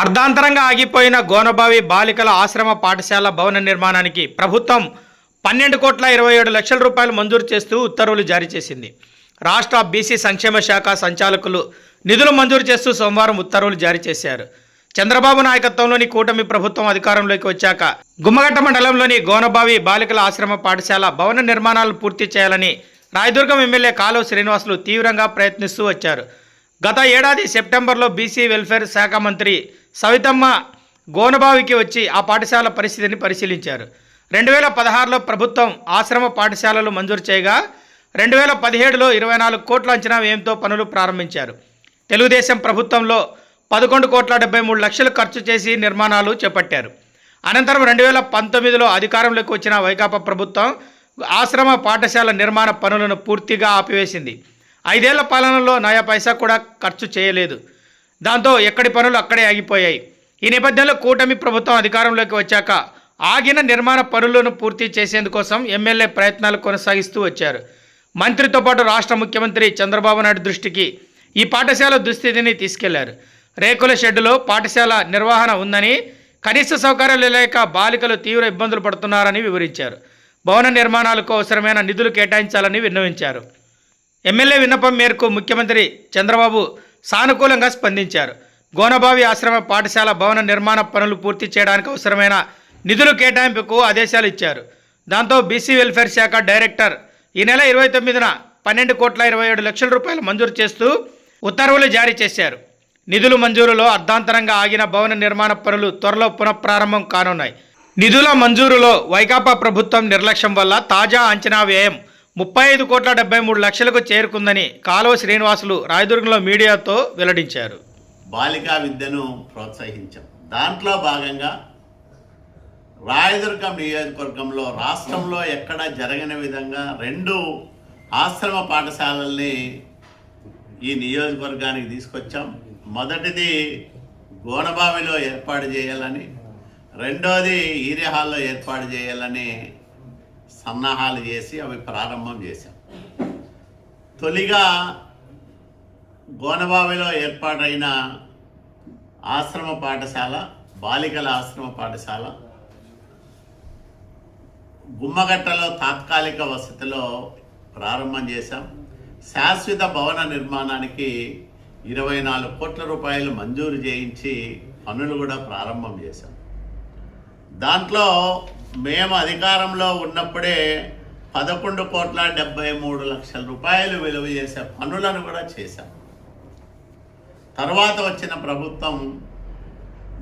అర్ధాంతరంగా ఆగిపోయిన గోనబావి బాలికల ఆశ్రమ పాఠశాల భవన నిర్మాణానికి ప్రభుత్వం పన్నెండు కోట్ల ఇరవై ఏడు లక్షల రూపాయలు మంజూరు చేస్తూ ఉత్తర్వులు జారీ చేసింది. రాష్ట్ర బీసీ సంక్షేమ శాఖ సంచాలకులు నిధులు మంజూరు చేస్తూ సోమవారం ఉత్తర్వులు జారీ చేశారు. చంద్రబాబు నాయకత్వంలోని కూటమి ప్రభుత్వం అధికారంలోకి వచ్చాక గుమ్మగట్ట మండలంలోని గోనబావి బాలికల ఆశ్రమ పాఠశాల భవన నిర్మాణాలు పూర్తి చేయాలని రాయదుర్గం ఎమ్మెల్యే కాలువ శ్రీనివాసులు తీవ్రంగా ప్రయత్నిస్తూ వచ్చారు. గత ఏడాది సెప్టెంబర్లో బీసీ వెల్ఫేర్ శాఖ మంత్రి సవితమ్మ గోనబావికి వచ్చి ఆ పాఠశాల పరిస్థితిని పరిశీలించారు. రెండు వేల పదహారులో ప్రభుత్వం ఆశ్రమ పాఠశాలలు మంజూరు చేయగా రెండు వేల పదిహేడులో ఇరవై నాలుగు కోట్ల అంచనా వ్యయంతో పనులు ప్రారంభించారు. తెలుగుదేశం ప్రభుత్వంలో పదకొండు కోట్ల డెబ్బై మూడు లక్షలు ఖర్చు చేసి నిర్మాణాలు చేపట్టారు. అనంతరం రెండు వేల పంతొమ్మిదిలో అధికారంలోకి వచ్చిన వైకాపా ప్రభుత్వం ఆశ్రమ పాఠశాల నిర్మాణ పనులను పూర్తిగా ఆపివేసింది. ఐదేళ్ళ పాలనలో నయా పైసా కూడా ఖర్చు చేయలేదు. దాంతో ఎక్కడి పనులు అక్కడే ఆగిపోయాయి. ఈ నేపథ్యంలో కూటమి ప్రభుత్వం అధికారంలోకి వచ్చాక ఆగిన నిర్మాణ పనులను పూర్తి చేసేందుకోసం ఎమ్మెల్యే ప్రయత్నాలు కొనసాగిస్తూ వచ్చారు. మంత్రితో పాటు రాష్ట్ర ముఖ్యమంత్రి చంద్రబాబు నాయుడు దృష్టికి ఈ పాఠశాల దుస్థితిని తీసుకెళ్ళారు. రేకుల షెడ్డులో పాఠశాల నిర్వహణ ఉందని కనీస సౌకర్యాలు లేక బాలికలు తీవ్ర ఇబ్బందులు పడుతున్నారని వివరించారు. భవన నిర్మాణాలకు అవసరమైన నిధులు కేటాయించాలని విన్నవించారు. ఎమ్మెల్యే విన్నపం మేరకు ముఖ్యమంత్రి చంద్రబాబు సానుకూలంగా స్పందించారు. గోనబావి ఆశ్రమ పాఠశాల భవన నిర్మాణ పనులు పూర్తి చేయడానికి అవసరమైన నిధులు కేటాయింపుకు ఆదేశాలు ఇచ్చారు. దాంతో బీసీ వెల్ఫేర్ శాఖ డైరెక్టర్ ఈ నెల ఇరవై తొమ్మిదిన పన్నెండు కోట్ల ఇరవై ఏడు లక్షల రూపాయలు మంజూరు చేస్తూ ఉత్తర్వులు జారీ చేశారు. నిధుల మంజూరులో అర్ధాంతరంగా ఆగిన భవన నిర్మాణ పనులు త్వరలో పునఃప్రారంభం కానున్నాయి. నిధుల మంజూరులో వైకాపా ప్రభుత్వం నిర్లక్ష్యం వల్ల తాజా అంచనా వ్యయం ముప్పై ఐదు కోట్ల డెబ్బై మూడు లక్షలకు చేరుకుందని కాలువ శ్రీనివాసులు రాయదుర్గంలో మీడియాతో వెల్లడించారు. బాలికా విద్యను ప్రోత్సహించాం. దాంట్లో భాగంగా రాయదుర్గం నియోజకవర్గంలో రాష్ట్రంలో ఎక్కడ జరగని విధంగా రెండు ఆశ్రమ పాఠశాలల్ని ఈ నియోజకవర్గానికి తీసుకొచ్చాం. మొదటిది గోనబావిలో ఏర్పాటు చేయాలని రెండోది ఈరే హాల్లో ఏర్పాటు చేయాలని సన్నాహాలు చేసి అవి ప్రారంభం చేశాం. తొలిగా గోనబావిలో ఏర్పాటైన ఆశ్రమ పాఠశాల బాలికల ఆశ్రమ పాఠశాల గుమ్మగట్టలో తాత్కాలిక వసతిలో ప్రారంభం చేశాం. శాశ్వత భవన నిర్మాణానికి ఇరవై నాలుగు కోట్ల రూపాయలు మంజూరు చేయించి పనులు కూడా ప్రారంభం చేశాం. దాంట్లో మేము అధికారంలో ఉన్నప్పుడే పదకొండు కోట్ల డెబ్బై మూడు లక్షల రూపాయలు విలువ చేసే పనులను కూడా చేశాం. తర్వాత వచ్చిన ప్రభుత్వం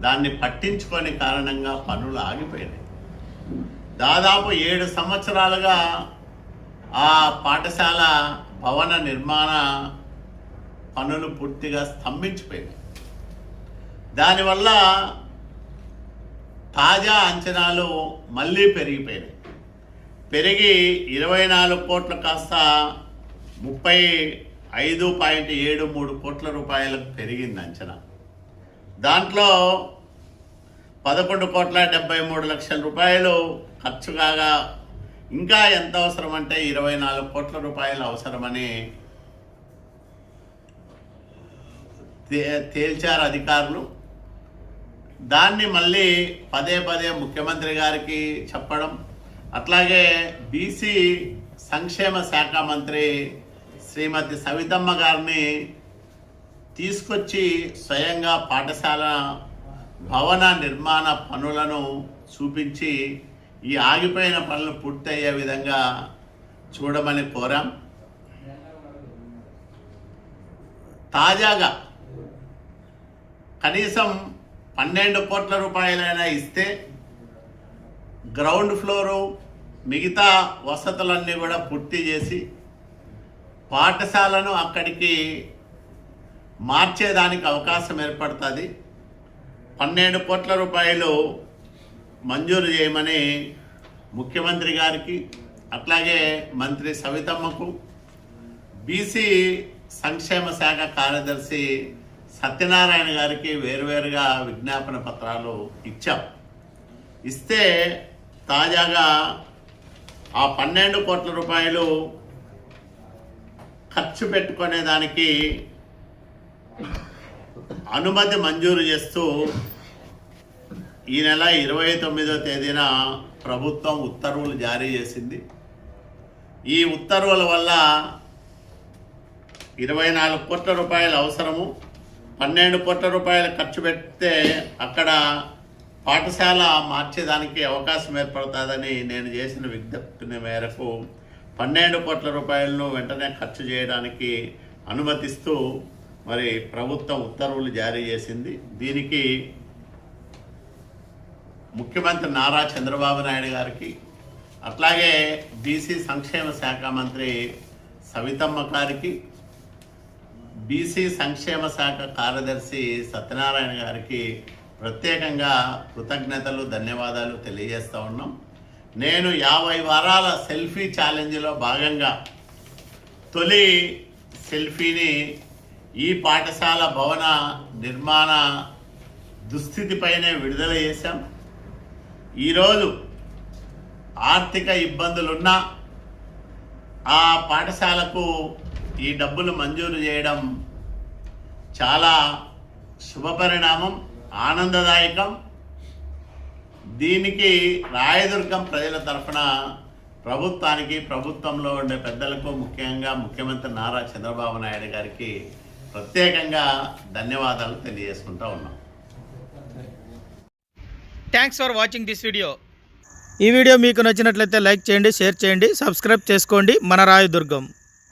దాన్ని పట్టించుకొని కారణంగా పనులు ఆగిపోయినాయి. దాదాపు ఏడు సంవత్సరాలుగా ఆ పాఠశాల భవన నిర్మాణ పనులు పూర్తిగా స్తంభించిపోయినాయి. దానివల్ల తాజా అంచనాలు మళ్ళీ పెరిగిపోయినాయి. పెరిగి ఇరవై నాలుగు కోట్ల కాస్త ముప్పై ఐదు పాయింట్ ఏడు మూడు కోట్ల రూపాయలకు పెరిగింది అంచనా. దాంట్లో పదకొండు కోట్ల డెబ్బై మూడు లక్షల రూపాయలు ఖర్చు కాగా ఇంకా ఎంత అవసరం అంటే ఇరవై నాలుగు కోట్ల రూపాయలు అవసరమని తే తేల్చారు అధికారులు. దాన్ని మళ్ళీ పదే పదే ముఖ్యమంత్రి గారికి చెప్పడం. అట్లాగే బీసీ సంక్షేమ శాఖ మంత్రి శ్రీమతి సవితమ్మ గారిని తీసుకొచ్చి స్వయంగా పాఠశాల భవన నిర్మాణ పనులను చూపించి ఈ ఆగిపోయిన పనులు పూర్తయ్యే విధంగా చూడమని కోరాం. తాజాగా కనీసం పన్నెండు కోట్ల రూపాయలైనా ఇస్తే గ్రౌండ్ ఫ్లోరు మిగతా వసతులన్నీ కూడా పూర్తి చేసి పాఠశాలను అక్కడికి మార్చేదానికి అవకాశం ఏర్పడుతుంది. పన్నెండు కోట్ల రూపాయలు మంజూరు చేయమని ముఖ్యమంత్రి గారికి అట్లాగే మంత్రి సవితమ్మకు బీసీ సంక్షేమ శాఖ కార్యదర్శి సత్యనారాయణ గారికి వేరువేరుగా విజ్ఞాపన పత్రాలు ఇచ్చాం. ఇస్తే తాజాగా ఆ పన్నెండు కోట్ల రూపాయలు ఖర్చు పెట్టుకునే దానికి అనుమతి మంజూరు చేస్తూ ఈ నెల ఇరవై తొమ్మిదో తేదీన ప్రభుత్వం ఉత్తర్వులు జారీ చేసింది. ఈ ఉత్తర్వుల వల్ల ఇరవై నాలుగు కోట్ల రూపాయల అవసరము. పన్నెండు కోట్ల రూపాయలు ఖర్చు పెడితే అక్కడ పాఠశాల మార్చేదానికి అవకాశం ఏర్పడుతుందని నేను చేసిన విజ్ఞప్తి మేరకు పన్నెండు కోట్ల రూపాయలను వెంటనే ఖర్చు చేయడానికి అనుమతిస్తూ మరి ప్రభుత్వం ఉత్తర్వులు జారీ చేసింది. దీనికి ముఖ్యమంత్రి నారా చంద్రబాబు నాయుడు గారికి అట్లాగే బీసీ సంక్షేమ శాఖ మంత్రి సవితమ్మ గారికి బీసీ సంక్షేమ శాఖ కార్యదర్శి సత్యనారాయణ గారికి ప్రత్యేకంగా కృతజ్ఞతలు ధన్యవాదాలు తెలియజేస్తూ ఉన్నాం. నేను యాభై వారాల సెల్ఫీ ఛాలెంజ్లో భాగంగా తొలి సెల్ఫీని ఈ పాఠశాల భవన నిర్మాణ దుస్థితిపైనే విడుదల చేశాం. ఈరోజు ఆర్థిక ఇబ్బందులున్నా ఆ పాఠశాలకు ఈ డబ్బులు మంజూరు చేయడం చాలా శుభపరిణామం ఆనందదాయకం. దీనికి రాయదుర్గం ప్రజల తరఫున ప్రభుత్వానికి ప్రభుత్వంలో ఉండే పెద్దలకు ముఖ్యంగా ముఖ్యమంత్రి నారా చంద్రబాబు నాయుడు గారికి ప్రత్యేకంగా ధన్యవాదాలు తెలియజేసుకుంటా ఉన్నాం. Thanks for watching this video ఈ వీడియో మీకు నచ్చినట్లయితే లైక్ చేయండి షేర్ చేయండి సబ్స్క్రైబ్ చేసుకోండి. మన రాయదుర్గం.